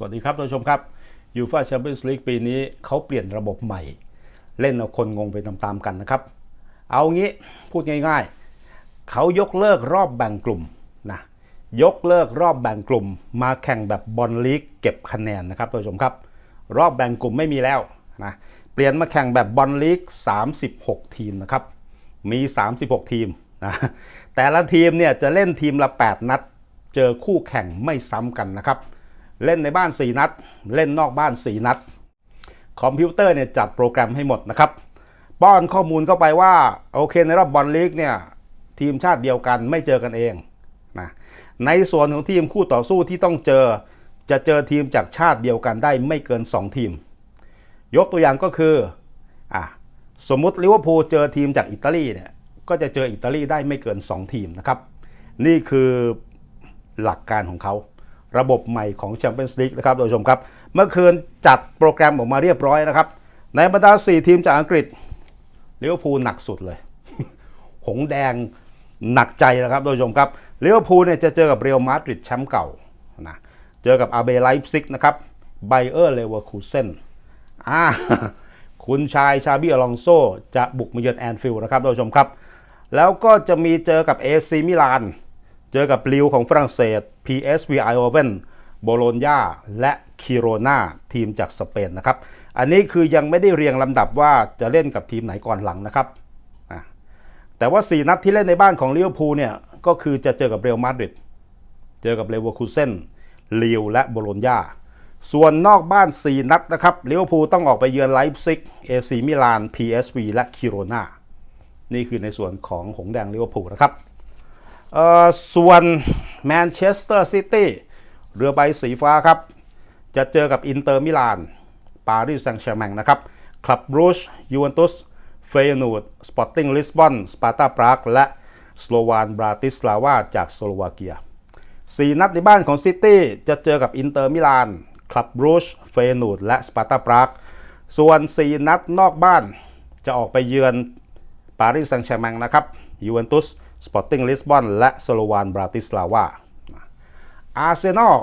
สวัสดีครับท่านผู้ชมครับยูฟ่าแชมเปี้ยนส์ลีกปีนี้เขาเปลี่ยนระบบใหม่ เล่นเอาคนงงไปตามๆกันนะครับ เอางี้พูดง่ายๆ เขายกเลิกรอบแบ่งกลุ่มนะยกเลิกรอบแบ่งกลุ่ม มาแข่งแบบบอลลีกเก็บคะแนนนะครับท่านผู้ชมครับ รอบแบ่งกลุ่มไม่มีแล้วนะเปลี่ยนมาแข่งแบบบอลลีก 36 ทีมนะครับมี 36 ทีมนะแต่ละทีมเนี่ยจะเล่นทีมละ 8 นัด เจอคู่แข่งไม่ซ้ำกันนะครับ เล่นในบ้าน 4 นัด เล่นนอกบ้าน 4 นัด คอมพิวเตอร์เนี่ยจัดโปรแกรมให้หมดนะครับ ป้อนข้อมูลเข้าไปว่า โอเคในรอบบอลลีกเนี่ยทีมชาติเดียวกันไม่เจอกันเองนะในส่วนของทีมคู่ต่อสู้ที่ต้องเจอ จะเจอทีมจากชาติเดียวกันได้ไม่เกิน 2 ทีม ยกตัวอย่างก็คืออะสมมุติลิเวอร์พูลเจอทีมจากอิตาลีเนี่ยก็จะเจออิตาลีได้ไม่เกิน 2 ทีมนะครับ นี่คือหลักการของเขา ระบบใหม่ของแชมเปี้ยนส์ลีกนะครับโดยชมครับ เมื่อคืนจัดโปรแกรมออกมาเรียบร้อยนะครับ ในบรรดา 4 ทีมจากอังกฤษลิเวอร์พูลหนักสุดเลย หงแดงหนักใจนะครับโดยชมครับลิเวอร์พูลเนี่ยจะเจอกับเรอัลมาดริดแชมป์เก่านะเจอกับอาเบไลฟ์ซิกนะครับไบเออร์เลเวอร์คูเซนอ่าคุณชายชาบีอลองโซจะบุกมาเยือนแอนฟิลด์นะครับท่านผู้ชมครับ แล้วก็จะมีเจอกับเอซีมิลาน เจอกับลิวของฝรั่งเศส PSV Eindhoven โบโลญญาและคิโรนาทีมจากสเปนนะครับ อันนี้คือยังไม่ได้เรียงลำดับว่าจะเล่นกับทีมไหนก่อนหลังนะครับ แต่ว่า 4 นัดที่เล่นในบ้านของลิเวอร์พูลเนี่ยก็คือจะเจอกับเรอัลมาดริด เจอกับเลเวอร์คูเซนลิวและโบโลญญาส่วนนอกบ้าน 4 นัดนะครับลิเวอร์พูลต้องออกไปเยือนไลฟ์ซิกเอซีมิลาน PSV และคิโรนานี่คือในส่วนของหงแดงลิเวอร์พูลนะครับ ส่วนแมนเชสเตอร์ซิตี้เรือใบสีฟ้าครับ จะเจอกับอินเตอร์มิลานปารีสแซงต์แชร์แมงนะครับคลับบรูชยูเวนตุสเฟยนูดสปอร์ติ้งลิสบอนสปาร์ตาปรากและสโลวานบราติสลาวาจากสโลวาเกียสี่นัดในบ้านของซิตี้จะเจอกับอินเตอร์มิลานคลับบรูชเฟยนูดและสปาร์ตาปรากส่วน 4 นัดนอกบ้านจะออกไปเยือนปารีสแซงต์แชร์แมงนะครับยูเวนตุส สปอร์ติ้งลิสบอนและสโลวานบราติสลาวาอาร์เซนอล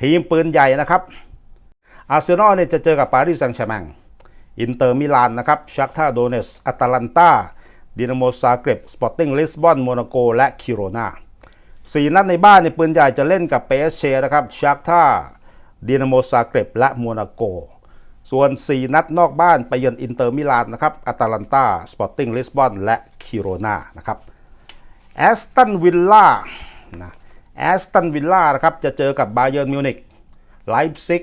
ทีมปืนใหญ่นะครับ อาร์เซนอลเนี่ยจะเจอกับปารีสแซงต์แชร์แมงอินเตอร์มิลานนะครับชักท่าโดเนสอัตแลนตาดินาโมซาเกรบสปอร์ติ้งลิสบอนโมนาโกและคิโรนาสี่นัดในบ้านเนี่ยปืนใหญ่จะเล่นกับเปเชนะครับชักท่าดินาโมซาเกรบและโมนาโก ส่วน 4 นัดนอกบ้านไปเยือนอินเตอร์มิลานนะครับอาตาลันตาสปอร์ติ้งลิสบอนและคิโรนานะครับ แอสตันวิลล่านะแอสตันวิลล่านะครับจะเจอกับบาเยิร์นมิวนิกไลฟ์ซิก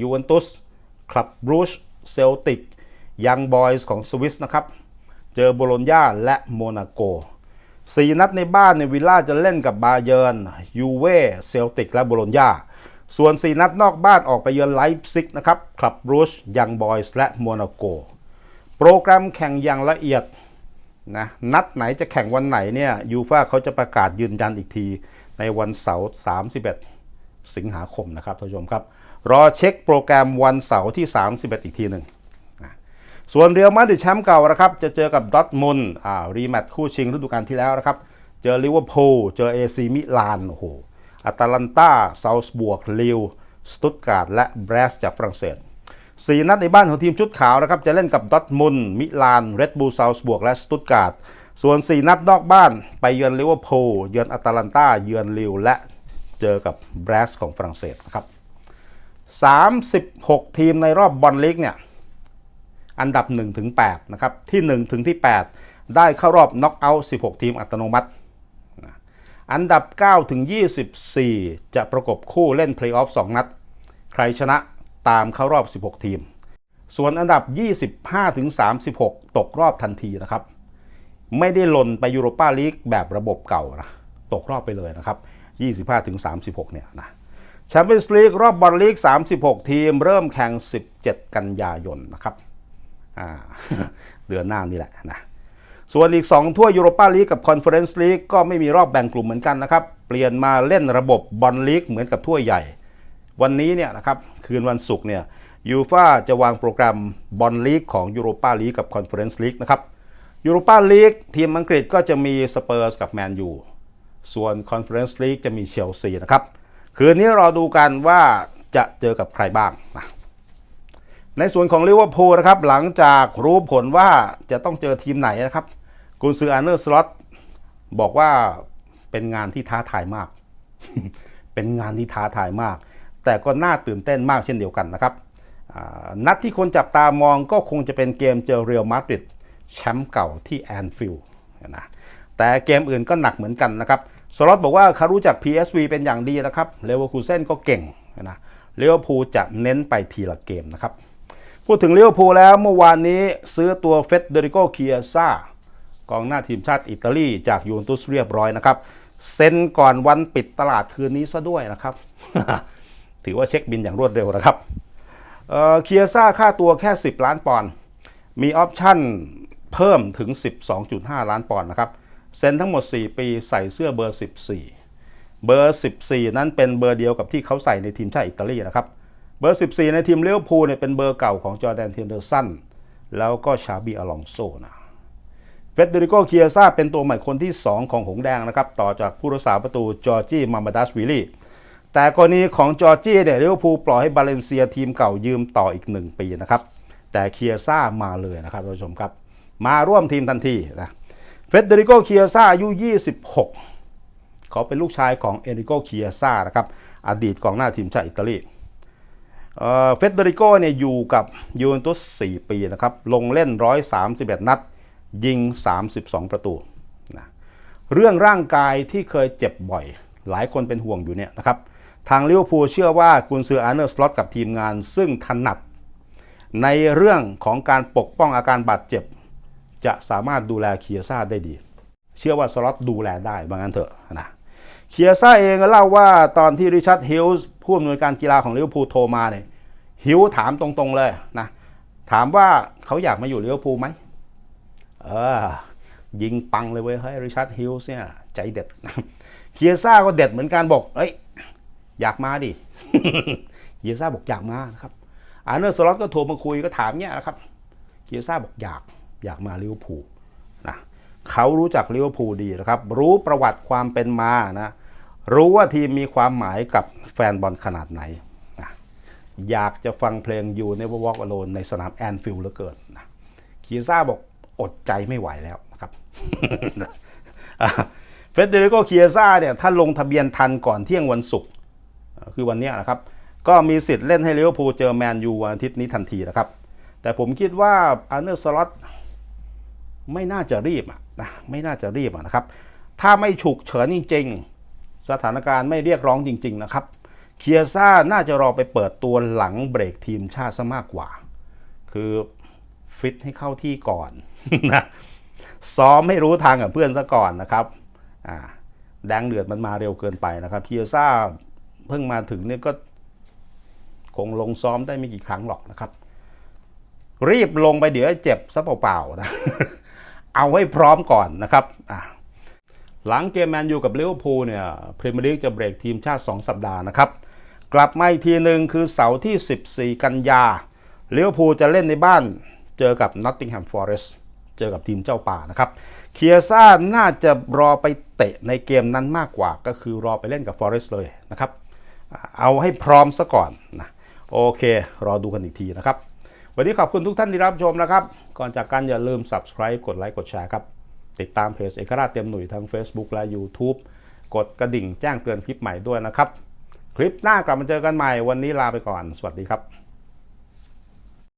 ยูเวนตุสคลับบรูชเซลติกยังบอยส์ของสวิสนะครับ เจอโบโลญญาและโมนาโกสี่นัดในบ้านในวิลล่าจะเล่นกับบาเยิร์นยูเว่เซลติกและโบโลญญาส่วน 4 นัดนอกบ้านออกไปเยือนไลฟ์ซิกนะครับคลับบรูชยังบอยส์และโมนาโก โปรแกรมแข่งอย่างละเอียด นะนัดไหนจะแข่งวันไหนเนี่ยยูฟ่าเขาจะประกาศยืนยันอีกทีในวันเสาร์31 สิงหาคมนะครับท่านผู้ชมครับ รอเช็คโปรแกรมวันเสาร์ที่ 31 อีกทีหนึ่งส่วนเรียวมาดริดแชมป์เก่านะครับจะเจอกับดอทมุนอ่ารีแมตช์คู่ชิงฤดูกาลที่แล้วนะครับ เจอลิเวอร์พูลเจอเอซีมิลานโอ้โหอาตาลันตาเซาส์บวกลิวสตุตการ์ดและแบรสจากฝรั่งเศส สี่นัดในบ้านของทีมชุดขาวนะครับจะเล่นกับดอทมุนมิลานเรดบูลเซาส์บวกและสตุตการ์ดส่วน 4 นัดนอกบ้านไปเยือนลิเวอร์พูลเยือนอาตาลันตาเยือนลิวและเจอกับบรสของฝรั่งเศสนะครับ36 ทีมในรอบบอลลีกเนี่ยอันดับ1ถึง8นะครับที่1ถึงที่ 8 ได้เข้ารอบน็อกเอาท์16 ทีมอัตโนมัติ อันดับ9ถึง24 จะประกบคู่เล่นเพลย์ออฟ2นัด ใครชนะ ตามเข้ารอบ 16 ทีม ส่วนอันดับ 25 ถึง 36 ตกรอบทันทีนะครับ ไม่ได้หล่นไปยูโรปาลีกแบบระบบเก่านะ ตกรอบไปเลยนะครับ 25 ถึง 36 เนี่ยนะแชมเปี้ยนส์ลีกรอบบอลลีก 36 ทีม เริ่มแข่ง 17 กันยายนนะครับเดือนหน้านี่แหละนะส่วนอีก2ถ้วยูโรปาลีกกับคอนเฟอเรนซ์ลีกก็ไม่มีรอบแบ่งกลุ่มเหมือนกันนะครับ เปลี่ยนมาเล่นระบบบอลลีกเหมือนกับถ้วใหญ่ วันนี้เนี่ยนะครับคืนวันศุกร์เนี่ยยูฟาจะวางโปรแกรมบอลลีกของยูโรปาลีกกับคอนเฟอเรนซ์ลีกนะครับยูโรปาลีกทีมอังกฤษก็จะมีสเปอร์สกับแมนยูส่วนคอนเฟอเรนซ์ลีกจะมีเชลซีนะครับ คืนนี้รอดูกันว่าจะเจอกับใครบ้างนะในส่วนของลิเวอร์พูลนะครับหลังจากรู้ผลว่าจะต้องเจอทีมไหนนะครับกุนซืออาร์เนอร์สล็อตบอกว่าเป็นงานที่ท้าทายมาก เป็นงานที่ท้าทายมาก แต่ก็น่าตื่นเต้นมากเช่นเดียวกันนะครับนัดที่คนจับตามองก็คงจะเป็นเกมเจอเรอัลมาดริดแชมป์เก่าที่แอนฟิลด์นะแต่เกมอื่นก็หนักเหมือนกันนะครับสล็อตบอกว่าเขารู้จัก PSV เป็นอย่างดีนะครับเลเวอร์คูเซนก็เก่งนะเลเวอร์พูลจะเน้นไปทีละเกมนะครับ พูดถึงเลเวอร์พูลแล้วเมื่อวานนี้ซื้อตัวเฟเดริโกเคียซ่ากองหน้าทีมชาติอิตาลีจากยูเวนตุสเรียบร้อยนะครับ เซ็นก่อนวันปิดตลาดคืนนี้ซะด้วยนะครับ ถือว่าเช็คบินอย่างรวดเร็วนะครับเคียซ่าค่าตัวแค่ 10 ล้านปอนด์มีออปชั่นเพิ่มถึง 12.5 ล้านปอนด์นะครับเซ็นทั้งหมด 4 ปีใส่เสื้อเบอร์ 14 เบอร์ 14 นั้นเป็นเบอร์เดียวกับที่เขาใส่ในทีมชาติอิตาลีนะครับเบอร์ 14 ในทีมเลี้ยวพูเนี่ยเป็นเบอร์เก่าของจอร์แดนเทนเดอร์สันแล้วก็ชาบีอลองโซนะเฟเดริโกเคียซาเป็นตัวใหม่คนที่ 2 ของหงแดงนะครับ ต่อจากผู้รักษาประตูจอร์จี้มามาดัสวิลลี่ แต่กรณีของจอร์จี้เนี่ยลิเวอร์พูลปล่อยให้บาเลนเซียทีมเก่ายืมต่ออีก 1 ปีนะครับ แต่เคียซ่ามาเลยนะครับท่านผู้ชมครับ มาร่วมทีมทันทีนะเฟเดริโกเคียซ่าอายุ 26 เขาเป็นลูกชายของเอริโกเคียซ่านะครับอดีตกองหน้าทีมชาติอิตาลีเฟเดริโกเนี่ยอยู่กับยูเวนตุส4ปีนะครับ ลงเล่น 131 นัด ยิง 32 ประตูนะเรื่องร่างกายที่เคยเจ็บบ่อย หลายคนเป็นห่วงอยู่เนี่ยนะครับ ทางลิเวอร์พูลเชื่อว่ากุนซืออาร์เนอร์สล็อตกับทีมงาน ซึ่งถนัด ในเรื่องของการปกป้องอาการบาดเจ็บ จะสามารถดูแลเคียซ่าได้ดี เชื่อว่าสล็อตดูแลได้บางงั้นเถอะนะเคียซ่าเองเล่าว่าตอนที่ริชาร์ดฮิลส์ผู้อำนวยการกีฬาของลิเวอร์พูลโทรมาเนี่ยฮิลถามตรงๆเลยนะถามว่าเขาอยากมาอยู่ลิเวอร์พูลไหมเออยิงปังเลยเว้ยเฮ้ยริชาร์ดฮิลส์เนี่ยใจเด็ดเคียซ่าก็เด็ดเหมือนกันบอกเอ้ย อยากมาดิเคียซ่าบอกอยากมานะครับอาร์เนอร์สล็อตก็โทรมาคุยก็ถามเนี่ยนะครับเคียซ่าบอกอยากอยากมาลิเวอร์พูลนะเขารู้จักลิเวอร์พูลดีนะครับ รู้ประวัติความเป็นมานะรู้ว่าทีมมีความหมายกับแฟนบอลขนาดไหนนะอยากจะฟังเพลง You Never Walk Alone ในสนามแอนฟิลด์เหลือเกินนะเคียซ่าบอกอดใจไม่ไหวแล้วนะครับเฟเดริโกเคียซ่าเนี่ยถ้าลงทะเบียนทันก่อนเที่ยงวันศุกร์ คือวันนี้นะครับ ก็มีสิทธิ์เล่นให้ลิเวอร์พูลเจอแมนยูวันอาทิตย์นี้ทันทีนะครับ แต่ผมคิดว่าอาร์เนอร์สล็อตไม่น่าจะรีบนะไม่น่าจะรีบนะครับ ถ้าไม่ฉุกเฉินจริง ๆ สถานการณ์ไม่เรียกร้องจริง ๆ นะครับเคียซ่าน่าจะรอไปเปิดตัวหลังเบรกทีมชาติซะมากกว่า คือฟิตให้เข้าที่ก่อนนะซ้อมให้รู้ทางกับเพื่อนซะก่อนนะครับอ่าแดงเดือดมันมาเร็วเกินไปนะครับเคียซ่า เพิ่งมาถึงเนี่ยก็คงลงซ้อมได้ไม่กี่ครั้งหรอกนะครับ รีบลงไปเดี๋ยวเจ็บซะเปล่าๆนะเอาให้พร้อมก่อนนะครับหลังเกมแมนยูกับลิเวอร์พูลเนี่ยพรีเมียร์ลีกจะเบรกทีมชาติ 2 สัปดาห์นะครับ กลับมาอีกทีหนึ่งคือเสาร์ที่ 14 กันยาลิเวอร์พูลจะเล่นในบ้านเจอกับนอตติงแฮมฟอเรสต์เจอกับทีมเจ้าป่านะครับเคียซ่าน่าจะรอไปเตะในเกมนั้นมากกว่าก็คือรอไปเล่นกับฟอเรสต์เลยนะครับ เอาให้พร้อมซะก่อนนะโอเค รอดูกันอีกทีนะครับ วันนี้ขอบคุณทุกท่านที่รับชมนะครับ ก่อนจากกันอย่าลืม subscribe กดไลค์กดแชร์ครับ ติดตามเพจเอกราชเต็มหนุ่ยทั้ง Facebook และ YouTube กดกระดิ่งแจ้งเตือนคลิปใหม่ด้วยนะครับ คลิปหน้ากลับมาเจอกันใหม่วันนี้ลาไปก่อน สวัสดีครับ